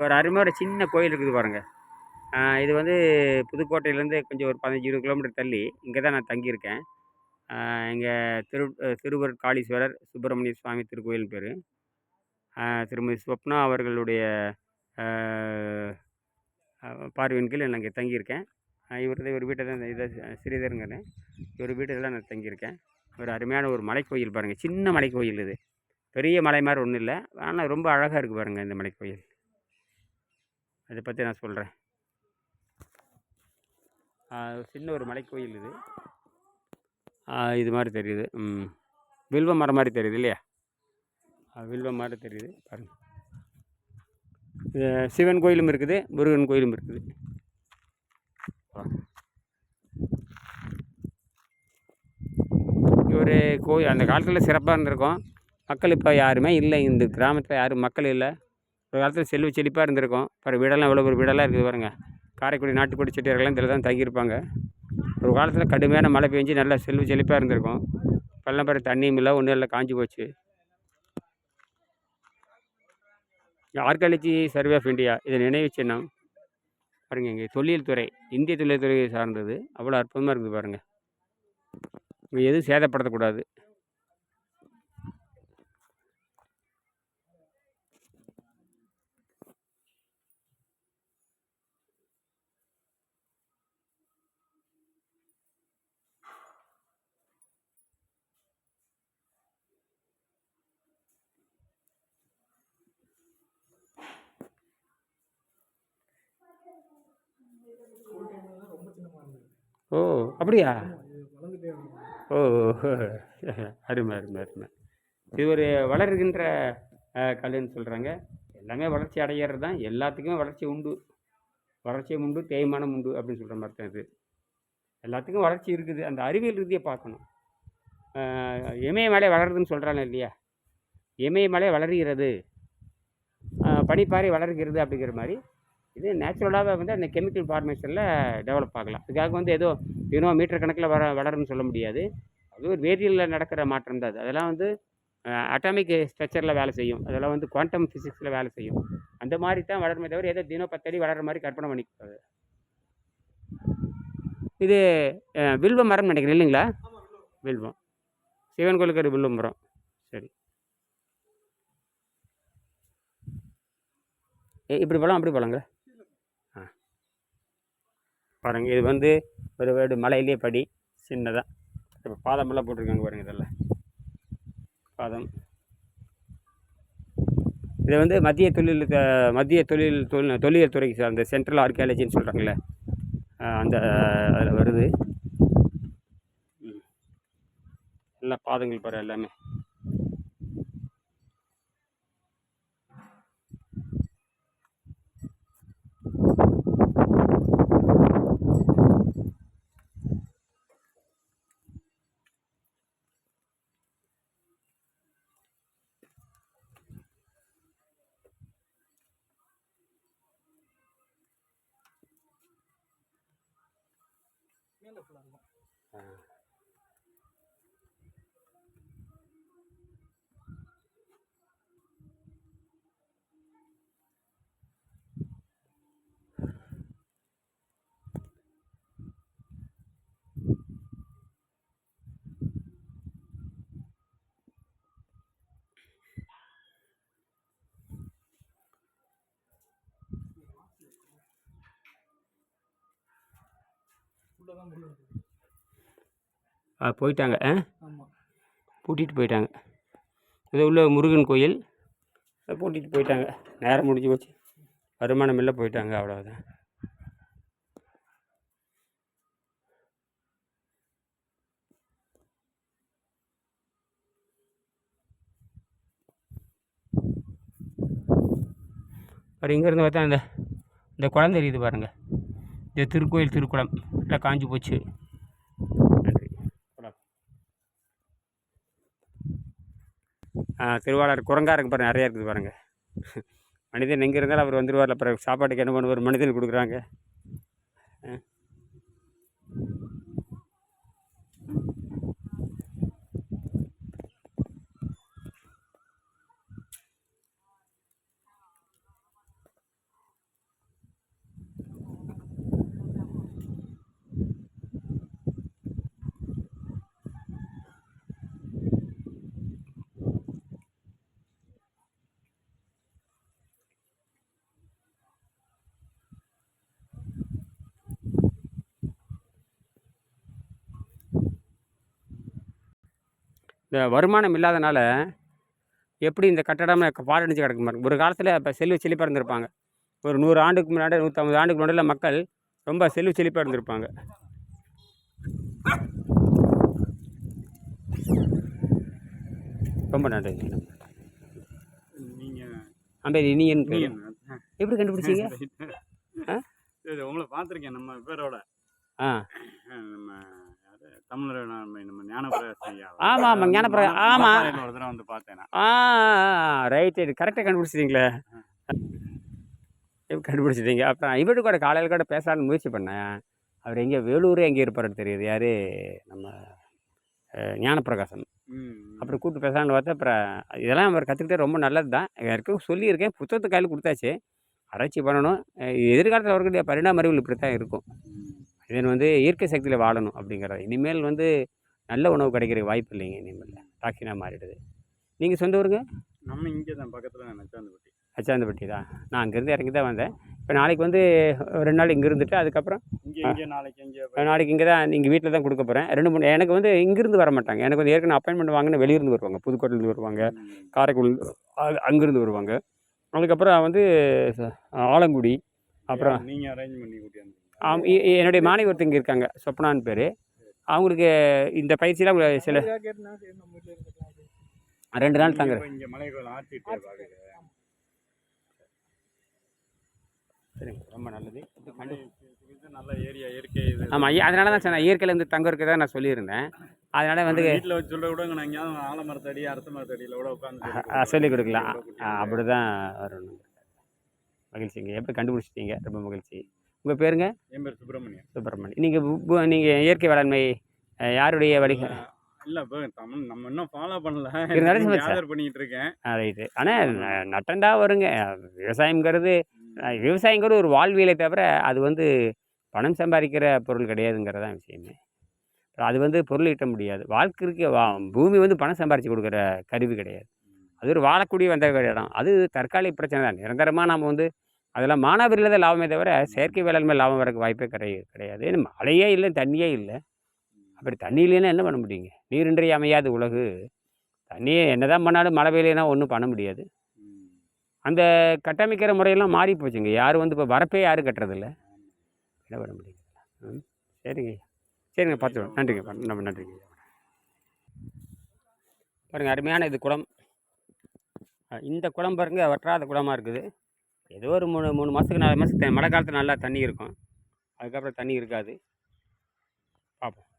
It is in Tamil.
ஒரு அருமையான சின்ன கோயில் இருக்குது பாருங்கள் இது வந்து புதுக்கோட்டையிலேருந்து கொஞ்சம் ஒரு பதினஞ்சு இருபது கிலோமீட்டர் தள்ளி இங்கே தான் நான் தங்கியிருக்கேன். இங்கே திரு திருவர் காளீஸ்வரர் சுப்பிரமணிய சுவாமி திருக்கோயில் பேர். திருமதி ஸ்வப்னா அவர்களுடைய பார்வையின் கீழ் நான் இங்கே தங்கியிருக்கேன். இவர் ஒரு வீட்டை தான் இதை ஸ்ரீதருங்கிறேன் இவர் வீட்டில் தான் நான் தங்கியிருக்கேன். ஒரு அருமையான ஒரு மலைக்கோயில் பாருங்கள் சின்ன மலைக்கோயில் இது. பெரிய மலை மாதிரி ஒன்றும் இல்லை ஆனால் ரொம்ப அழகாக இருக்குது பாருங்கள் இந்த மலைக்கோயில். அதை பற்றி நான் சொல்கிறேன் சின்ன ஒரு மலைக்கோயில் இது. இது மாதிரி தெரியுது. ம். வில்வ மரம் மாதிரி தெரியுது இல்லையா? வில்வ மாதிரி தெரியுது. பாருங்கள் இது சிவன் கோயிலும் இருக்குது முருகன் கோயிலும் இருக்குது. ஒரு கோயில். அந்த காலத்தில் சிறப்பாக இருந்திருக்கும். மக்கள் இப்போ யாருமே இல்லை. இந்த கிராமத்தில் யாரும் மக்கள் இல்லை. ஒரு காலத்தில் செல்வ செழிப்பாக இருந்திருக்கும். பாரு வீடெல்லாம் எவ்வளோ ஒரு வீடெல்லாம் இருக்குது பாருங்கள் காரைக்குடி நாட்டுக்குடி செட்டியார்கள்லாம் இதில் தான் தங்கியிருப்பாங்க. ஒரு காலத்தில் கடுமையான மழை பெஞ்சு நல்லா செல்வ செழிப்பாக இருந்திருக்கும். இப்போல்லாம் பாரு தண்ணியும் இல்லை ஒன்றும் இல்லை காஞ்சி போச்சு. ஆர்காலஜி சர்வே ஆஃப் இந்தியா இது நினைவு சின்னம். பாருங்கள் இங்கே தொழில் துறை இந்திய தொழில் துறையை சார்ந்தது. அவ்வளோ அற்புதமாக இருக்குது பாருங்கள் இங்கே எதுவும் சேதப்படுத்தக்கூடாது. ஓ அப்படியா? ஓ அருமை அருமை அருமை. இது ஒரு வளர்கின்ற கல்லுன்னு சொல்கிறாங்க எல்லாமே வளர்ச்சி அடையிறது தான். எல்லாத்துக்குமே வளர்ச்சி உண்டு. வளர்ச்சியும் உண்டு தேய்மானம் உண்டு அப்படின்னு சொல்கிற மாதிரி தான் இது. எல்லாத்துக்கும் வளர்ச்சி இருக்குது. அந்த அறிவியல் ரீதியாக பார்க்கணும். இமயமலை வளருதுன்னு சொல்கிறாங்க இல்லையா? இமயமலை வளர்கிறது. பனிப்பாறை வளர்கிறது அப்படிங்கிற மாதிரி இது நேச்சுரலாகவே வந்து அந்த கெமிக்கல் ஃபார்மேஷனில் டெவலப் ஆகலாம். அதுக்காக வந்து ஏதோ இன்னும் மீட்டர் கணக்கில் வர வளரும்னு சொல்ல முடியாது. அது ஒரு வேதியியலில் நடக்கிற மாற்றம் தான் அது. அதெல்லாம் வந்து அட்டாமிக் ஸ்ட்ரக்சரில் வேலை செய்யும். அதெல்லாம் வந்து குவாண்டம் ஃபிசிக்ஸில் வேலை செய்யும். அந்த மாதிரி தான் வளருமே தவிர ஏதோ தினம் பத்தடி வளர்கிற மாதிரி கற்பனை பண்ணிக்கூடாது இது வில்வ மரம் நினைக்கிறேன் இல்லைங்களா? வில்வம். சிவன் கோயிலுக்கு ஒரு வில்வ மரம். சரி. இப்படி போகலாம் அப்படி போகலாங்களா பாருங்கள் இது வந்து ஒரு வேடு மலையிலே படி சின்னதாக இப்போ பாதமெல்லாம் போட்டிருக்காங்க பாருங்கள் இதெல்லாம். பாதம். இதை வந்து மத்திய தொழில் மத்திய தொழில் தொழில் தொழில் துறைக்கு சார்ந்த சென்ட்ரல் ஆர்கியாலஜின்னு சொல்கிறாங்களே அந்த அதில் வருது. எல்லா பாதங்கள் பாரு எல்லாமே. மேலே ஃபுல்லாக இருக்கும் ஆ போயிட்டாங்க ஆ? பூட்டிகிட்டு போயிட்டாங்க. இது உள்ள முருகன் கோயில். பூட்டிகிட்டு போயிட்டாங்க. நேரம் முடிஞ்சு போச்சு. வருமானம் இல்லை போயிட்டாங்க அவ்வளோதான் அப்புறம் இங்கேருந்து பார்த்தா இந்த இந்த குளம் தெரியுது பாருங்கள் இந்த திருக்கோயில் திருக்குளம். எல்லாம் காஞ்சி போச்சு. நன்றி. திருவாளர் குரங்கா இருக்குது பாருங்கள் நிறையா இருக்குது பாருங்கள் மனிதன் எங்கே இருந்தாலும் அவர் வந்துடுவார் அப்புறம் சாப்பாட்டுக்கு என்ன பண்ணுவார்? மனிதன் கொடுக்குறாங்க. இந்த வருமானம் இல்லாதனால எப்படி இந்த கட்டடம் பாழடைஞ்சு கிடக்கு பாருங்க. ஒரு காலத்தில் இப்போ செல்வ செழிப்பாக இருந்திருப்பாங்க. ஒரு நூறு ஆண்டுக்கு முன்னாடி நூற்றம்பது ஆண்டுக்கு முன்னாடியில் மக்கள் ரொம்ப செல்வ செழிப்பாக இருந்திருப்பாங்க. ரொம்ப நன்றி. அம்பேர் இனியன் பேர் எப்படி கண்டுபிடிச்சீங்க? உங்களை பார்த்துருக்கேன் நம்ம பேரோட. ஆ. தமிழர் நம்ம நம்ம ஞானபிரகாஷ் ஐயா ஆமா, ஆமா, ஞானபிரகா- ஆமா. மலைப்பாறையில ஒரு தடவை வந்து பார்த்தேன். ஆ ரைட் ரைட் கரெக்டாக கண்டுபிடிச்சிட்டீங்களே. கண்டுபிடிச்சிட்டீங்க? அப்புறம் இவரு கூட காலையில் கூட பேசலாம்னு முயற்சி பண்ணேன். அவர் எங்கே வேலூர் எங்கே இருப்பாருன்னு தெரியுது. யார்? நம்ம ஞானப்பிரகாசன். அப்புறம் கூப்பிட்டு பேசலாம்னு பார்த்தா அப்புறம் இதெல்லாம் அவர் கற்றுக்கிட்டே ரொம்ப நல்லது தான். யாருக்கும் சொல்லியிருக்கேன். புத்தகத்தை கையில் கொடுத்தாச்சு. ஆராய்ச்சி பண்ணணும். எதிர்காலத்தில் வரக்கூடிய பரிணாம அறிவுகள் இப்படி தான் இருக்கும். இதன் வந்து இயற்கை சக்தியில் வாழணும் அப்படிங்கிறது. இனிமேல் வந்து நல்ல உணவு கிடைக்கிற வாய்ப்பு இல்லைங்க இனிமேல். டாக்ஸினாக மாறிடுது. நீங்கள் சொந்த ஊருங்க? நம்ம இங்கே தான் பக்கத்தில் நச்சாந்தப்பட்டி அச்சாந்தப்பட்டி. தான் நான் அங்கேருந்து இறங்கி தான் வந்தேன். இப்போ நாளைக்கு வந்து ரெண்டு நாள் இங்கே இருந்துட்டு அதுக்கப்புறம் இங்கே இங்கே நாளைக்கு இங்கே நாளைக்கு இங்கே தான் நீங்கள் வீட்டில் தான் கொடுக்க போகிறேன் ரெண்டு மூணு எனக்கு வந்து இங்கேருந்து வர மாட்டாங்க. எனக்கு வந்து ஏற்கனவே அப்பாயின்மெண்ட் வாங்கின வெளியிருந்து வருவாங்க. புதுக்கோட்டையிலேருந்து வருவாங்க. காரைக்குடி அங்கேருந்து வருவாங்க. அதுக்கப்புறம் வந்து ஆலங்குடி அப்புறம் நீங்கள் அரேஞ்ச் பண்ணி கூட்டியாந்து என்னுடைய மாணவி ஒருத்தங்க இருக்காங்க சொப்னான்னு பேர். அவங்களுக்கு இந்த பயிற்சியெலாம் சில ரெண்டு நாள் தாங்க சரிங்க ரொம்ப நல்லது. நல்ல ஏரியா இயற்கை ஆமாம் அதனால தான் சொன்னேன் இயற்கையில் இருந்து தங்க இருக்கிறதா நான் சொல்லியிருந்தேன். அதனால் வந்து வீட்டில் வச்சு சொல்ல கூட நான் எங்கேயாவது ஆலமரத்தடி அரச மரத்தடியில் கூட உட்காந்து சொல்லிக் கொடுக்கலாம். அப்படி தான் வரணும். மகிழ்ச்சிங்க. எப்படி கண்டுபிடிச்சிட்டீங்க? ரொம்ப மகிழ்ச்சி. உங்கள் பேருங்க? என் பேர் சுப்பிரமணியன். சுப்பிரமணியம் நீங்கள் நீங்கள் இயற்கை வேளாண்மை யாருடைய வழி? இல்ல இப்போ தமிழ் நம்ம இன்னும் ஃபாலோ பண்ணல. கேதர் பண்ணிட்டு இருக்கேன். ரைட்டு ஆனால் நட்டண்டா வருங்க. விவசாயங்கிறது விவசாயங்கிறது ஒரு வாழ்வியலை தவிர அது வந்து பணம் சம்பாதிக்கிற பொருள் கிடையாதுங்கிறது தான் விஷயமே. அது வந்து பொருள் ஈட்ட முடியாது. வாழ்க்கைக்கு பூமி வந்து பணம் சம்பாரித்து கொடுக்குற கருவி கிடையாது. அது ஒரு வாழக்கூடிய வந்த இடம் அது தற்காலிக பிரச்சனை தான் நிரந்தரமாக நம்ம வந்து அதெல்லாம் மானாவரியில் தான் லாபமே தவிர செயற்கை வேளாண்மை லாபம் வரக்கு வாய்ப்பே கிடையாது. கிடையாது மழையே இல்லை தண்ணியே இல்லை. அப்படி தண்ணி இல்லைன்னா என்ன பண்ண முடியுங்க? நீரின்றி அமையாது உலகு. தண்ணியே என்ன தான் பண்ணாலும் மழை பெய்யலைன்னா ஒன்றும் பண்ண முடியாது. அந்த கட்டமைக்கிற முறையெல்லாம் மாறி போச்சுங்க. யாரும் வந்து இப்போ வரப்பே யாரும் கட்டுறதில்ல. என்ன பண்ண முடியுங்க? ம் சரிங்க சரிங்க பார்த்துக்கலாம். நன்றிங்க. நம்ம ரொம்ப நன்றிங்க பாருங்கள் அருமையான இது குளம். இந்த குளம் பாருங்கள் வற்றாத குளமாக இருக்குது. ஏதோ ஒரு மூணு மூணு மாதத்துக்கு நாலு மாதத்துக்கு மழை காலத்தில் நல்லா தண்ணி இருக்கும். அதுக்கப்புறம் தண்ணி இருக்காது. பார்ப்போம்